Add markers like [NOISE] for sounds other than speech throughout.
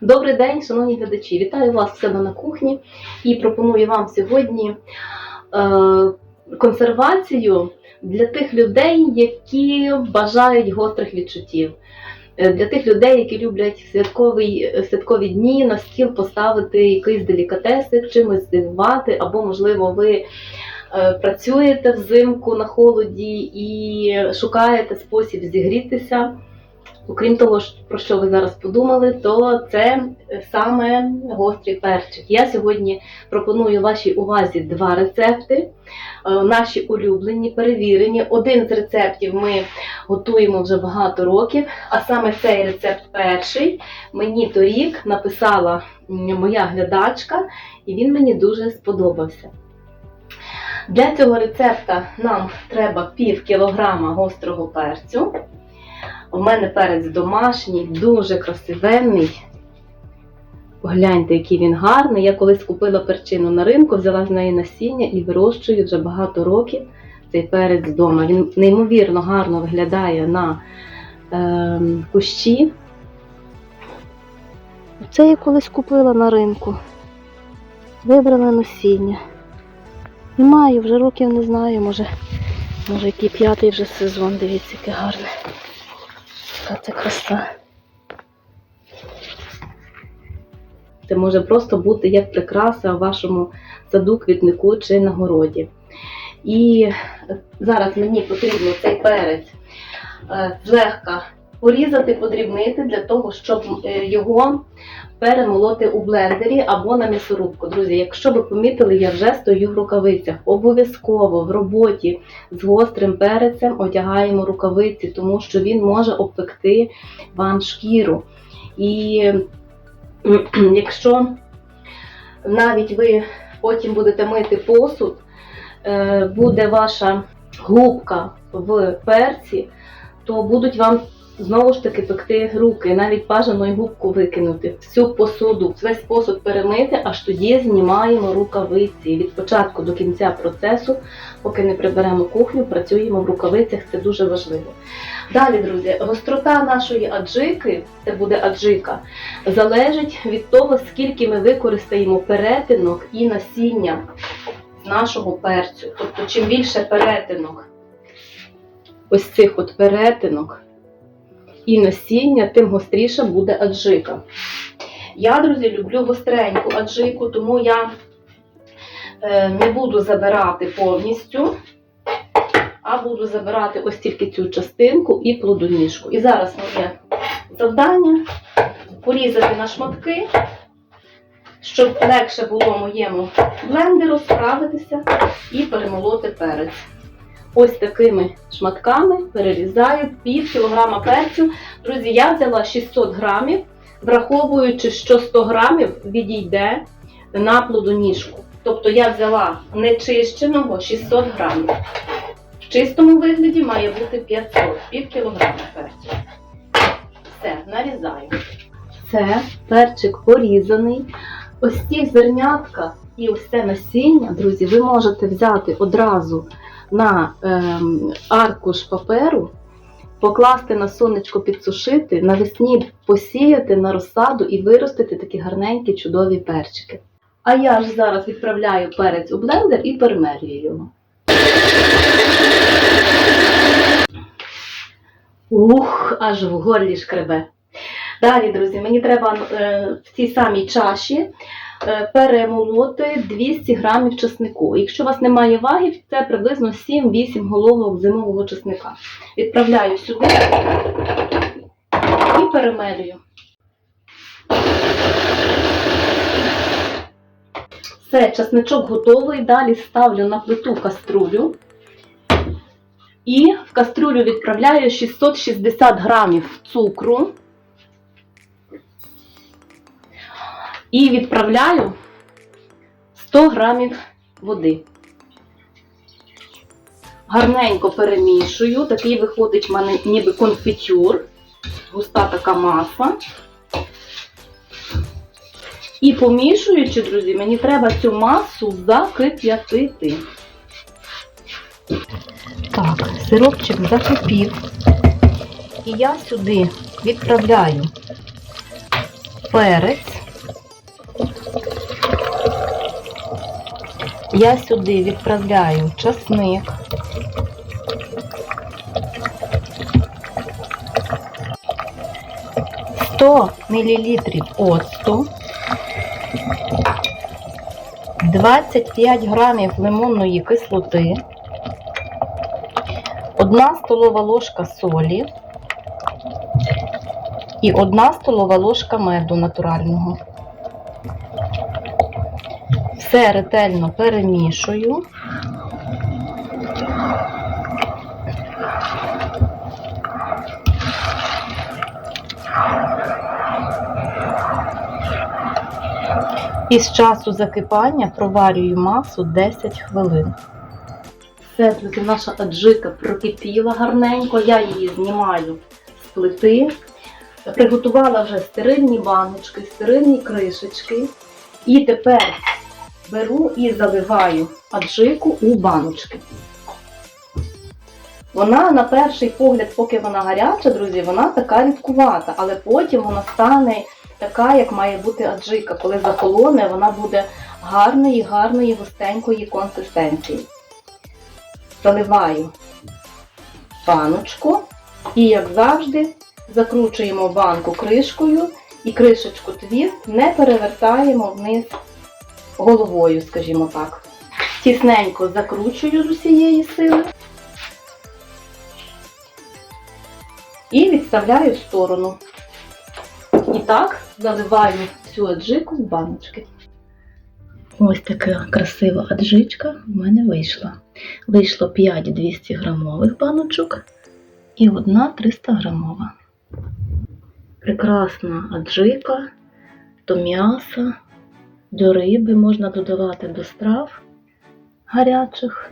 Добрий день, шановні глядачі! Вітаю вас в себе на кухні і пропоную вам сьогодні е, консервацію для тих людей, які бажають гострих відчуттів. Е, Для тих людей, які люблять в святкові дні на стіл поставити якийсь делікатесик, чимось здивувати, або, можливо, ви е, працюєте взимку на холоді і шукаєте спосіб зігрітися. Окрім того, про що ви зараз подумали, то це саме гострий перчик. Я сьогодні пропоную вашій увазі два рецепти, е, наші улюблені, перевірені. Один з рецептів ми готуємо вже багато років, а саме цей рецепт перший мені торік написала моя глядачка, і він мені дуже сподобався. Для цього рецепта нам треба пів кілограма гострого перцю. У мене перець домашній, дуже красивенний. Погляньте, який він гарний. Я колись купила перчину на ринку, взяла з неї насіння і вирощую вже багато років цей перець вдома. Він неймовірно гарно виглядає на е, кущі. Це я колись купила на ринку. Вибрала насіння. І маю, вже років не знаю, може, може який п'ятий вже сезон, дивіться, яке гарне. Це краса. Це може просто бути як прикраса у вашому саду, квітнику чи на городі. І зараз мені потрібно цей перець е, злегка порізати, подрібнити для того, щоб е, його перемолоти у блендері або на м'ясорубку. Друзі, якщо ви помітили, я вже стою в рукавицях. Обов'язково в роботі з гострим перецем одягаємо рукавиці, тому що він може обпекти вам шкіру. І якщо навіть ви потім будете мити посуд, е, буде ваша губка в перці, то будуть вам знову ж таки пекти руки, навіть бажано й губку викинути, всю посуду, весь посуд перемити, аж тоді знімаємо рукавиці. Від початку до кінця процесу, поки не приберемо кухню, працюємо в рукавицях, це дуже важливо. Далі, друзі, гострота нашої аджики, це буде аджика, залежить від того, скільки ми використаємо перетинок і насіння нашого перцю. Тобто, чим більше перетинок, ось цих от перетинок і насіння, тим гостріша буде аджика. Я, друзі, люблю гостреньку аджику, тому я е, не буду забирати повністю, а буду забирати ось тільки цю частинку і плодоніжку. І зараз моє завдання порізати на шматки, щоб легше було моєму блендеру справитися і перемолоти перець. Ось такими шматками перерізаю пів кілограма перцю. Друзі, я взяла 600 грамів, враховуючи, що 100 грамів відійде на плодоніжку. Тобто я взяла нечищеного 600 грамів. В чистому вигляді має бути 500, пів кілограма перцю. Все, нарізаю. Це перчик порізаний. Ось ці зернятка і ось це насіння, друзі, ви можете взяти одразу на ем, аркуш паперу, покласти на сонечко, підсушити, навесні посіяти на розсаду і виростити такі гарненькі чудові перчики. А я ж зараз відправляю перець у блендер і перемелюю його. Ух, аж в горлі шкребе. Далі, друзі, мені треба е, в цій самій чаші перемолоти 200 грамів чеснику. Якщо у вас немає вагів, це приблизно 7-8 головок зимового чесника. Відправляю сюди і перемелюю. Все, чесничок готовий. Далі ставлю на плиту каструлю. І в каструлю відправляю 660 грамів цукру. І відправляю 100 грамів води. Гарненько перемішую. Такий виходить в мене ніби конфітюр. Густа така маса. І помішуючи, друзі, мені треба цю масу закип'ятити. Так, сиропчик закипів. І я сюди відправляю перець. Я сюди відправляю часник. Сто мілілітрів оцту, 25 грамів лимонної кислоти, 1 столова ложка солі і 1 столова ложка меду натурального. Все ретельно перемішую. І з часу закипання проварюю масу 10 хвилин. Все, друзі, наша аджика прокипіла гарненько, я її знімаю з плити. Приготувала вже стерильні баночки, стерильні кришечки. І тепер беру і заливаю аджику у баночки. Вона на перший погляд, поки вона гаряча, друзі, вона така рідкувата, але потім вона стане така, як має бути аджика. Коли захолоне, вона буде гарної, гарної, густенької консистенції. Заливаю баночку і, як завжди, закручуємо банку кришкою і кришечку твіст не перевертаємо вниз головою, скажімо так. Тісненько закручую з усієї сили і відставляю в сторону. І так заливаю всю аджику в баночки. Ось така красива аджичка в мене вийшла. Вийшло 5 200 грамових баночок і одна 300 грамова. Прекрасна аджика до м'яса, до риби можна додавати до страв гарячих,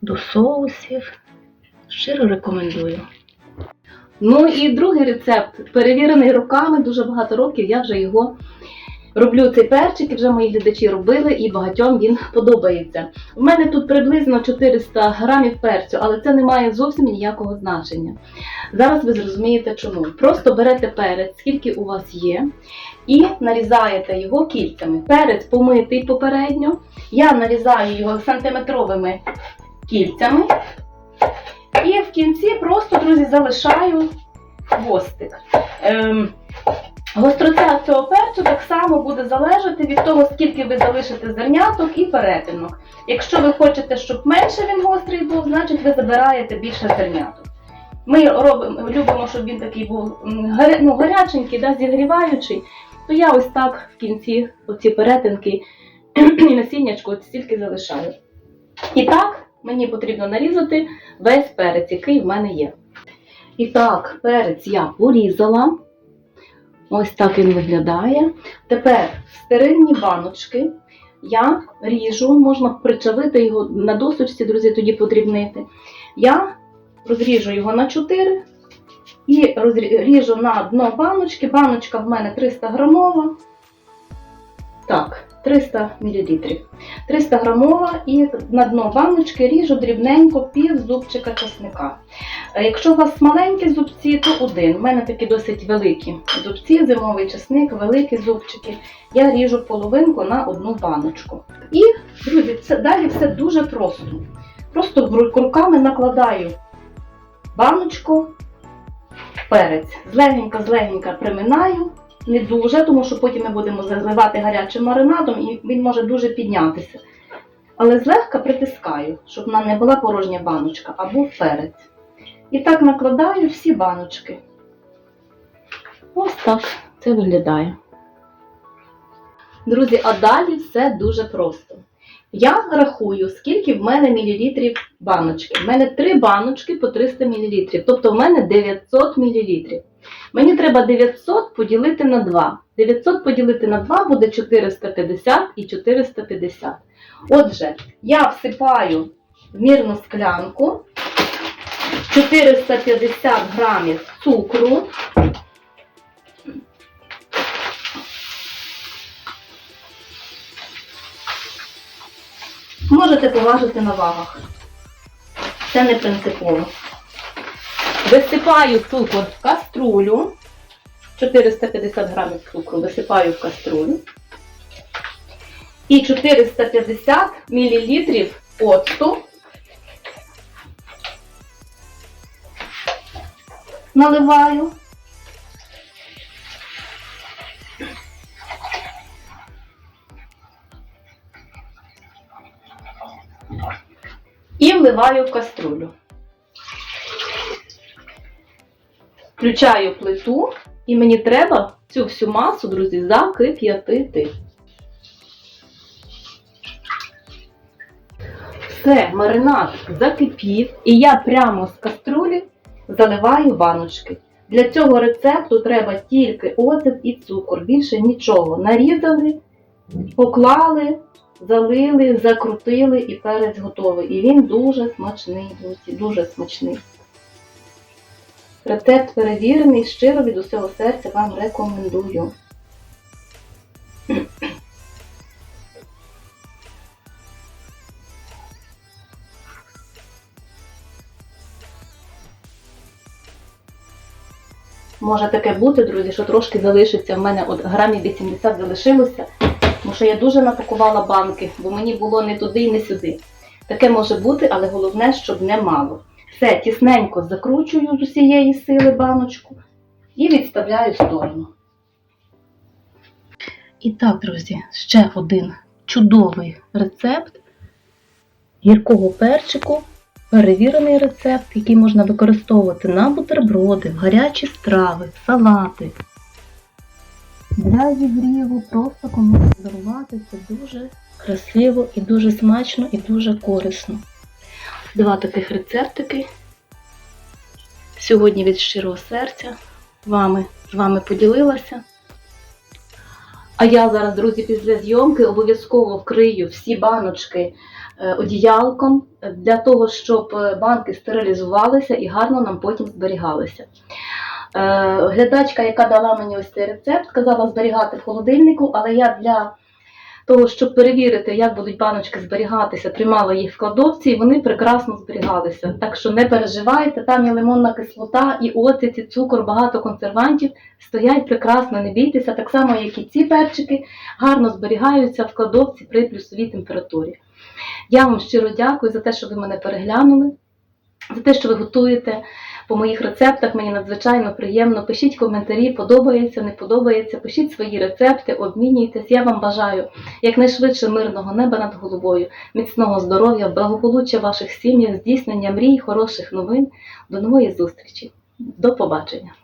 до соусів. Щиро рекомендую. Ну і другий рецепт, перевірений руками, дуже багато років я вже його роблю цей перчик, і вже мої глядачі робили, і багатьом він подобається. У мене тут приблизно 400 грамів перцю, але це не має зовсім ніякого значення. Зараз ви зрозумієте чому. Просто берете перець, скільки у вас є, і нарізаєте його кільцями. Перець помитий попередньо. Я нарізаю його сантиметровими кільцями. І в кінці просто, друзі, залишаю хвостик. Ем, гострота цього перцю так само буде залежати від того, скільки ви залишите зерняток і перетинок. Якщо ви хочете, щоб менше він гострий був, значить ви забираєте більше зерняток. Ми робимо, любимо, щоб він такий був ну, гаряченький, да, зігріваючий, то я ось так в кінці оці перетинки [CLEARS THROAT] і насіннячко от стільки залишаю. І так, мені потрібно нарізати весь перець, який в мене є. І так, перець я порізала. Ось так він виглядає. Тепер в стерильні баночки я ріжу, можна причавити його на досочці, друзі, тоді подрібнити. Я розріжу його на 4 і розріжу на дно баночки. Баночка в мене 300 грамова. Так, 300 мл. 300 грамова і на дно баночки ріжу дрібненько пів зубчика чесника. Е, Якщо у вас маленькі зубці, то один. У мене такі досить великі зубці, зимовий чесник, великі зубчики. Я ріжу половинку на одну баночку. І, друзі, це далі все дуже просто. Просто руками накладаю баночку, перець. Злегенько-злегенько приминаю. Не дуже, тому що потім ми будемо заливати гарячим маринадом і він може дуже піднятися. Але злегка притискаю, щоб вона не була порожня баночка, а був перець. І так накладаю всі баночки. Ось так це виглядає. Друзі, а далі все дуже просто. Я рахую, скільки в мене мілілітрів баночки. В мене три баночки по 300 мл, тобто в мене 900 мл. Мені треба 900 поділити на 2. 900 поділити на 2 буде 450 і 450. Отже, я всипаю в мірну склянку 450 грамів цукру. Можете поважити на вагах. Це не принципово. Висипаю цукор в каструлю. 450 грамів цукру висипаю в каструлю. І 450 мл оцту наливаю. І вливаю в каструлю. Включаю плиту, і мені треба цю всю масу, друзі, закип'ятити. Все, маринад закипів, і я прямо з каструлі заливаю баночки. Для цього рецепту треба тільки оцет і цукор, більше нічого. Нарізали, поклали, залили, закрутили і перець готовий. І він дуже смачний, друзі, дуже смачний. Рецепт перевірений, щиро від усього серця вам рекомендую. Може таке бути, друзі, що трошки залишиться. В мене от грамів 80 залишилося, тому що я дуже напакувала банки, бо мені було не туди і не сюди. Таке може бути, але головне, щоб не мало. Все, тісненько закручую з усієї сили баночку і відставляю в сторону. І так, друзі, ще один чудовий рецепт гіркого перчику. Перевірений рецепт, який можна використовувати на бутерброди, в гарячі страви, салати. Для зігріву просто комусь подарувати це дуже красиво і дуже смачно і дуже корисно. Два таких рецептики. Сьогодні від щирого серця вами, з вами поділилася. А я зараз, друзі, після зйомки обов'язково вкрию всі баночки е, одіялком для того, щоб е, банки стерилізувалися і гарно нам потім зберігалися. Е, Глядачка, яка дала мені ось цей рецепт, казала зберігати в холодильнику, але я для того, щоб перевірити, як будуть баночки зберігатися, тримала їх в кладовці, і вони прекрасно зберігалися. Так що не переживайте, там є лимонна кислота, і оцет, і цукор, багато консервантів стоять прекрасно, не бійтеся, так само, як і ці перчики, гарно зберігаються в кладовці при плюсовій температурі. Я вам щиро дякую за те, що ви мене переглянули, за те, що ви готуєте по моїх рецептах. Мені надзвичайно приємно. Пишіть коментарі, подобається, не подобається. Пишіть свої рецепти, обмінюйтесь. Я вам бажаю якнайшвидше мирного неба над головою, міцного здоров'я, благополуччя ваших сім'ях, здійснення мрій, хороших новин. До нової зустрічі. До побачення!